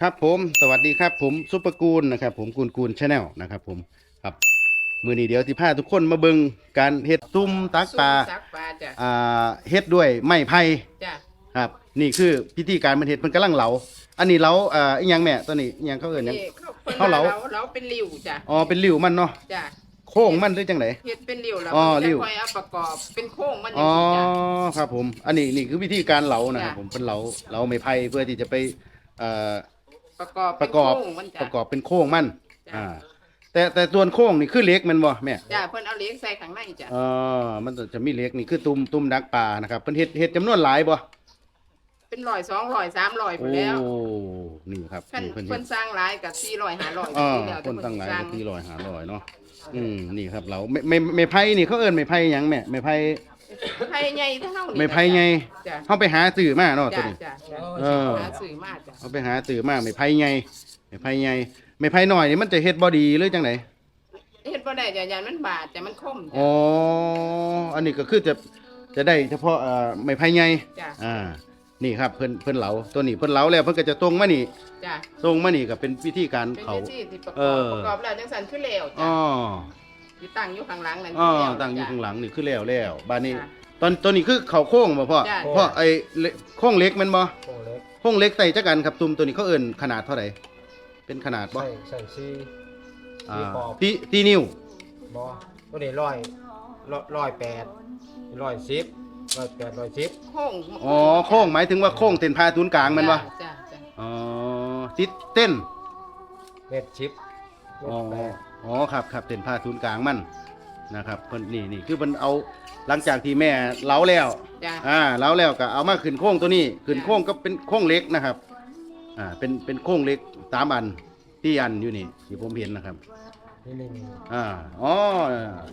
ครับผมสวัสดีครับผมซุปเปอร์กูลนะครับผมกูลกูลชาแนลนะครับผมครับมือนี้เดี๋ยวที่พาทุกคนมาเบิงการเฮ็ดตุ้มตักปลาซักปลาจ้ะอ่าเฮ็ดด้วยไม้ไผ่จ้ะครับ นี่คือพิธีการมันเฮ็ดมันกำลังเหลา อันนี้เหลาอ่าอีหยังแม่ตัวนี้อีหยังเขาเอิ้นหยัง นี่พิ่นเขาเหลา เราเป็นริ้วจ้ะอ๋อเป็นริ้วมันเนาะจ้ะโค้งมันหรือจังได เฮ็ดเป็นริ้วแล้วอ๋อมันริ้จะวค่อยเอาประกอบเป็นโค้งมันออ๋ย่าองนี้จ้ะ ครับผม อันนี้นี่คือวิธีการเหลานะครับจ้ะ ผมเป็นเหลาเหลาไม้ไผ่เพื่อที่จะไปเอ่อ ประกอบปเป็นระกอบโค้งมันปจ้ะระกอบเป็นโค้งมัน จ้ะอ่า แต่แต่ส่วนโค้งนี่คือเหล็กแมันบ่แม่จ้ะเพิ่นเอาเหล็กใส่ข้างในจ้ะเออมันจะมีเหล็กนี่คือตุ่มตุ่มดักปลานะครับเพิ่นเฮ็ดเฮ็ดจำนวนหลายบ่เป็นร้อยสองร้อยสามร้อยไปโอ้แล้วนี่ครับเพิ่นนี่เพิ่นเฮ็เพิ่ด นสร้างหลายกับสี่ร้อยห้าร้อยอ๋อแล้วคนตั้งหลายสร้ก็ที่ร้อยหาร้อยเนาะอืมนี่ครับเราไม่ไม่ไม่ไผ่นี่เขาเอิ้นไม่ไผ่หยังแม่ไม่ไผ่ ไผ่ใหญ่เท่านี้ไม่ไผ่ไงจ้ะเฮาไปหาซื้อมาเนาะตัวจ้ะนี้ จ้ะจ้ะเออ หาซื้อมาจ้ะเฮาไปหาซื้อมาไม่ไผ่ไงไม่ไผ่ไงไม่ไผ่น้อยนี่มันจะเฮ็ดบ่ดีหรือจังไดเฮ็ดบ่ได้จ้ะยานมันบาดจ้ะมันคมอ๋จ้ะ ออันนี้ก็คือจะจะได้เฉพาะเอ่อไม่ไผ่ไงจ้ะ อ่า นี่ครับเพิ่นเพิ่นเหลาตัวนี้เพิ่นเหลาแล้วเพิ่นก็จะตรงมานี่จ้ะตรงมานี่ก็เป็นวิธีการเป็นเขาวิธีที่ประกเออบอ ประกอบแล้วจังซั่นคือแล้วอ๋จ้ะ อ ที่ตั้งอยู่ข้างหลังนั่นอ๋อคือแล้วตั้งอยู่จ้ะข้างหลังนี่คือแล้วแล้วบ้านนี้ จ้ะ ตอนตอนนี้คือเขาโค้งบ่พ่อจ้ะ พ่อไอ้เล็กโค้งเล็กแมันบ่โค้งเล็กโค้งเล็กใส่จักกันครับตุ่มตัวนี้เขาเอิ้นขนาดเท่าไหร่เป็นขนาดบ่ใส่ใส่ซีอ่าซีขอบตีตีนิ้วบอตัวนี้ร้อยร้อยร้อยแปดร้อยสิบร้อยแปดร้อยสิบโค้งอ๋อโค้งหมายถึงว่าโค้งเต็นพาศูนย์กลางแมันบ่จ้ะจ้ะจ้ะอ๋อติดเต้น เม็ดชิปเม็อ๋อดแปด อ๋อครับครับเต็นพาศูนย์กลางมันนะครับเพิ่นนี่นี่คือเพิ่นเอาหลังจากที่แม่เหลาแล้วจ้ะอ่าแล้วแล้วก็เอามาขึ้นโค้งตัวนี้ขึ้นโค้งก็เป็นโค้งเล็กนะครับอ่าเป็นเป็นโค้งเล็กสามอันที่อันอยู่นี่ที่ผมเห็นนะครับนี่นี่นี่อ่าอ๋อ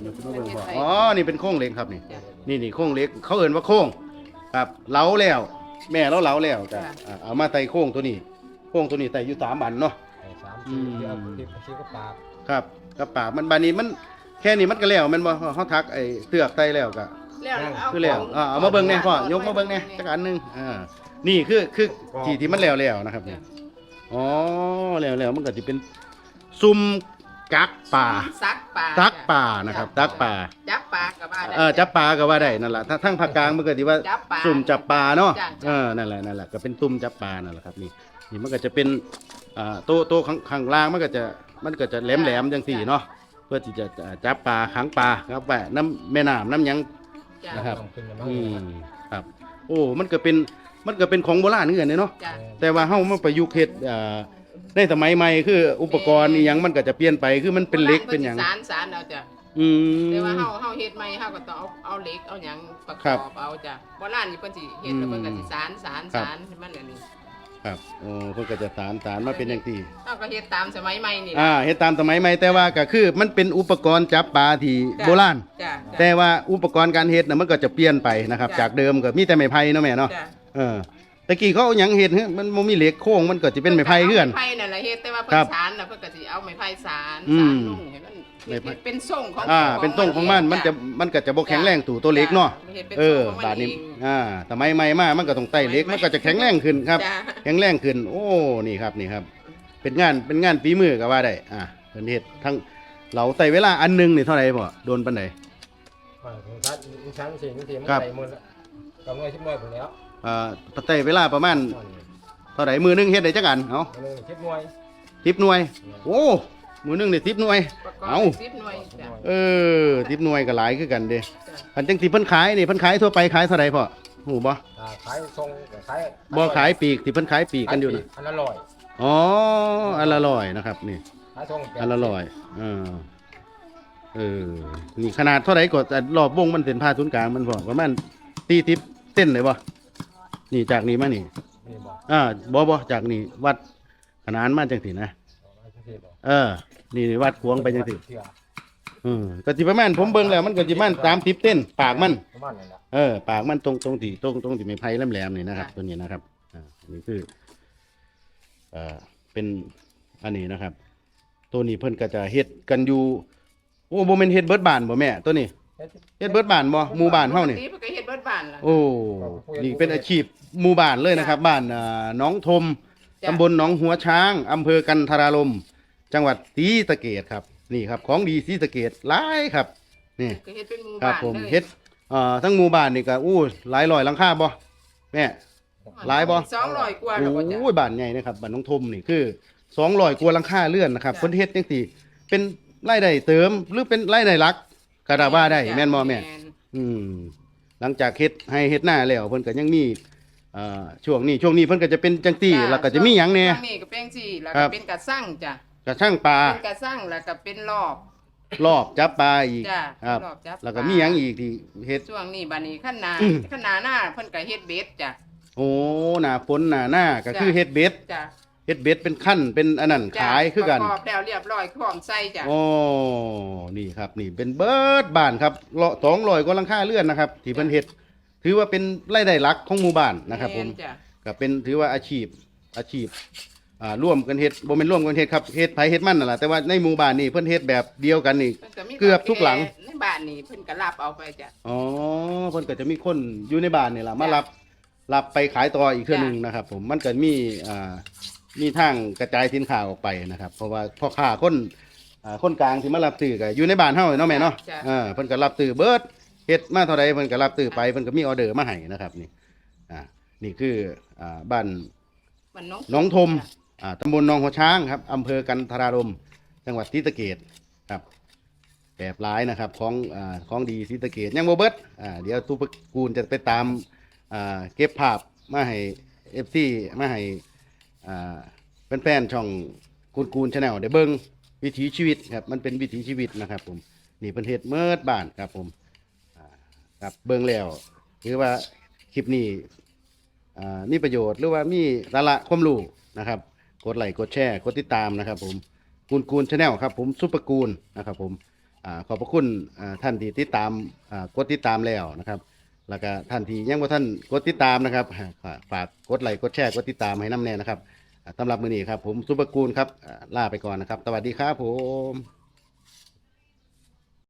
นี่คุณผู้ชมบอกอ๋อนี่เป็นโค้งเล็กครับนี่ จ้ะ นี่นี่โค้งเล็กเขาเอ่นว่าโค้งครับเล้าแล้ว แม่เราเล้าแล้วจ้ะอ่าเอามาไต่โค้งตัวนี้โค้งตัวนี้ไต่อยู่สามอันเนาะ ใส่สามอืซีมเดี๋ยวติดซีก็ปากครับกระปากมันบานนี้มันแค่นี้มันก็แล้วแมันบ่เขาทักไอ้เตือกไต่แล้วก็แล้วเอาคือแล้วอ่าเอามาเบิ่งแน่พ่อยกมาเบิ่งแน่จักอันหนึงอ่านี่คือคือที่ที่มันแล้วแล้วนะครับนี่จ้ะอ๋อแล้วแล้วมันก็จะเป็นซุ่มกักป่าซักปลาตักจ้ะป่านะครับตักป่าจับปลากับบ้าน เออจับปลาก็ว่าได้นั่นแหละถ้าทั้งภาคกลางมันก็ที่ว่าจับปลาสุ่มจับปลาเนาะจ้ะ เออนั่นแหละนั่นแหละก็เป็นตุ่มจับปลานั่นแหละครับนี่นี่มันก็จะเป็น อ่าโต๊ะโต๊ะข้างข้างล่างมันก็จะมันก็จะแหลมแหลมๆจังสี่เนาะเพื่อที่จะอ่าจับปลาขังปลาครับแปะน้ำแม่น้ำน้ำหยังจ้ะนะครับ ต้องขึ้นมาอืมครับ โอ้มันก็เป็นมันก็เป็นของโบราณเหมือนกันเนาะ จ้ะแต่ว่าเฮามาประยุกต์เฮ็ดอ่าในสมัยใหม่คืออุปกรณ์อีหยังมันก็จะเปลี่ยนไปคือมันเป็นเหล็กเป็นหยังสารสารเอาจ้ะอืม แต่ว่าเฮาเฮาเฮ็ดใหม่เฮาก็ต้องเอาเอาเหล็กเอาหยังประกครัอบบเอาจ้ะโบราณนี่เพิ่นสิเฮ็ดแล้วเพิ่นก็สิสารสารครับสารให้มันอันนี้ ครับโอ้เพิ่นก็จะสารสารมาเป็นอย่างที่เฮาก็เฮ็ดตามสมัยใหม่นี่อ่าเฮ็ดตามสมัยใหม่แต่ว่าก็คือมันเป็นอุปกรณ์จับปลาที่จ้ะโบราณจ้ะ แต่ว่าอุปกรณ์การเฮ็ดน่ะมันก็จะเปลี่ยนไปนะครับ จ้ะจากเดิมก็มีแต่ไม้ไผ่เนาะแม่เนาะจ้ะ เออตะกี้เขาเอาหยังเฮ็ดเฮ้ยมันบ่มีเหล็กโค้งมันก็สิเป็นไม้ไผ่เฮือน ไม้ไผ่นั่นแหละเฮ็ดแต่ว่าเพิ่ครันบสารน่ะเพิ่นก็สิเอาไม้ไผ่สารอืสามรนุ่งให้มัน ไม้ไผ่เฮ็ดเป็นทรงของอ่า เป็นต้นของมันมันจะมันก็จะบ่แข็งแรงตู่ตัวเล็กเนาะฮ็ดป็นเออทรงขงมับาดนี้เอง อ่าสมัยใหม่มามันก็ต้องไต่เหล็กมันก็จะแข็งแรงขึ้นครับ จ้ะ แข็งแรงขึ้น โอ้นี่ครับนี่ครับ เป็นงานเป็นงานฝีมือก็ว่าได้อ่าเพิ่นเฮ็ดทั้งเราไต่เวลาอันหนึงนี่เท่าไหร่บ่โดนปานใด อ่าถึงชั้นถึงชั้นสี่ถึงสี่มันครับ ใส่มือละกำเงินชิบหน่วยผมแล้วอ่าไต่เวลาประมาณเท่าไหร่มือหนึงเฮ็ดได้จักอันเอ้ามือชิบหน่วย10หน่วย โอ้ มือหนึงนี่10หน่วย ประกอบเอ้าสิบหน่วยจ้ะเออ10หน่วยก็หลายคือกันเด้จ้ะอันจังสิเพิ่นขายนี่เพิ่นขายทั่วไปขายเท่าไหร่พ่อฮู้บ่อ่าขายทรงขายบ่ขายปีกที่เพิ่นขายปีกกันอยู่น่ะอันละร้อยอ๋ออันละร้อยนะครับนี่ ขายทรงแปดอันละร้อยเออเออ นี่ขนาดเท่าไหร่ก็แต่รอบวงมันเส้นผ่าศูนย์กลางมันพอประมาณตีทิปเส้นเลยบ่นี่จากนี้มานี่ นี่บอกอ่าบ่บ่จากนี่วัดขนานมาจังสินะเอาไว้จัง สิบอกเออนี่นี่วัดขวงไปจังสิเชื่ออืมก็สิประมาณผมเบิ่งแล้วมันก็สิประมาณ30เส้นปากมัน ประมาณนั้นแหละเออปากมันตรงตรงที่ตรงตรงที่ไม้ไผ่แหลมๆนี่นะครับตัวนี้นะครับอ่านี่คือเอ่อเป็นอันนี้นะครับ ตัวนี้เพิ่นก็จะเฮ็ดกันอยู่โอ้บ่แม่นเฮ็ดเบิดบ้านบ่แม่ ตัวนี้เฮ็ดเบิดบ้านบ่หมู่บ้านเฮานี่ปกติเพิ่นก็เฮ็ดเบิดบ้านล่ะ โอ้นี่เป็นอาชีพหมู่บ้านเลยนะครับ บ้านอ่าหน้องทมจ้ะ ตำบลหนองหัวช้างอำเภอกันทรารม จังหวัดศรีสะเกดครับนี่ครับ ของดีศรีสะเกดหลายครับนี่ก็เฮ็ดเป็นหมู่ครับบ้านผมเลยเฮ็ดเอ่อทั้งหมู่บ้านนี่ก็อู้หลายร้อยหลังคาบ่แม่ หลายบ่ สองร้อยกว่าแล้วก็จ้ะ โอ้ยบ้านใหญ่นะครับบ้านน้องทมนี่คือ200กว่าหลังคาเรือนนะครับจ้ะ เพิ่นเฮ็ดจังซี่เป็นรายได้เติมหรือเป็นรายได้หลักก็ได้ว่าได้แม่นบ่แม่ อืมหลังจากเฮ็ดให้เฮ็ดหน้าแล้วเพิ่นก็ยังมีเอ่อช่วงนี้ช่วงนี้เพิ่นก็จะเป็นจังตี้จ้ะแล้วก็จะมีหยังแหน่ ช่วงนี้ก็เป็นสี่แล้วครัก็บ เป็นกระสั่งจ้ะ กระช่างปลาเป็นกระสั่งแล้วก็เป็นรอบรอบจับปลาอีกจ้ะครับ รอบจับแล้วก็ปลามีหยังอีกที่เฮ็ด ช่วงนี้บัดนี้ขั้นนาอืม ขั้นนาหน้าเพิ่นก็เฮ็ดเบ็ดจ้ะ โอ้หน้าฝนหน้าหน้าก็จ้ะคือเฮ็ดเบ็ดจ้ะเฮ็ดเบ็ดเป็นขั้นเป็นอันนั้นจ้ะขายคือกันประกอบแล้วเรียบร้อยพร้อมใส่จ้ะ โอ้นี่ครับ นี่เป็นเบิดบ้านครับเลาะ200กว่าหลังคาเรือนนะครับ ที่เพิ่นเฮ็ด ถือว่าเป็นรายได้หลักของหมู่บ้านนะครับ ผมแม่จ้ะก็เป็นถือว่าอาชีพอาชีพ อ่าร่วมกันเฮ็ดบ่แม่นร่วมกันเฮ็ดครับเฮ็ดไผเฮ็ดมันนั่นแหละแต่ว่าในหมู่บ้านนี่เพิ่นเฮ็ดแบบเดียวกันนี่เพิ่นก็มีเกือบทุกหลัง ในบ้านนี่เพิ่นก็รับเอาไปจ้ะ อ๋อเพิ่นก็จะมีคนอยู่ในบ้านนี่ล่ะมารับรับไปขายต่ออีกเทื่อหนึงนะครับ ผมมันก็มีอ่ามีทางกระจายสินค้าออกไปนะครับ เพราะว่าพ่อค้าคนอ่าคนกลางที่มารับซื้อก็อยู่ในบ้านเฮาเนาะแม่เนาะจ้ะ เออเพิ่นก็รับซื้อเบิดเฮ็ดมาเท่าใดเพิ่นก็รับซื้อไปเพิ่นก็มีออเดอร์มาให้นะครับนี่อ่านี่คืออ่าบ้าน มันน้อง หน้องทมอ่า ตำบลหนองหัวช้างครับอำเภอกันทรารมจังหวัดศรีสะเกดครับแบบร้ายนะครับของอของดีศรีสะเกดยังโมเบิร์ตเดี๋ยวตูปกูลจะไปตามเก็บภาพมาให้เอฟซีมาให้แฟนๆช่องกูลกูลชาแนลเดี๋ยวเบิ้งวิถีชีวิตครับมันเป็นวิถีชีวิตนะครับผมนี่เป็นเทศเมิดบ้านครับผมครับเบิ้งแล้วถือว่าคลิปนี้อ่ามีประโยชน์หรือว่ามีสาระความรู้นะครับ ดไลค์กดแชร์กดติดตามนะครับผมกูลกูลชาแนลครับผมซุปเปอร์กูลนะครับผมอขอบพระคุณท่านที่ติดตามกดติดตามแล้วนะครับ แล้วก็ท่านที่ยังว่าท่านกดติดตามนะครับฝากกดไลค์กดแชร์กดติดตามให้น้ำแน่นะครับสำหรับมือนี้ครับผมซุปเปอร์กูลครับลาไปก่อนนะครับ สวัสดีครับผม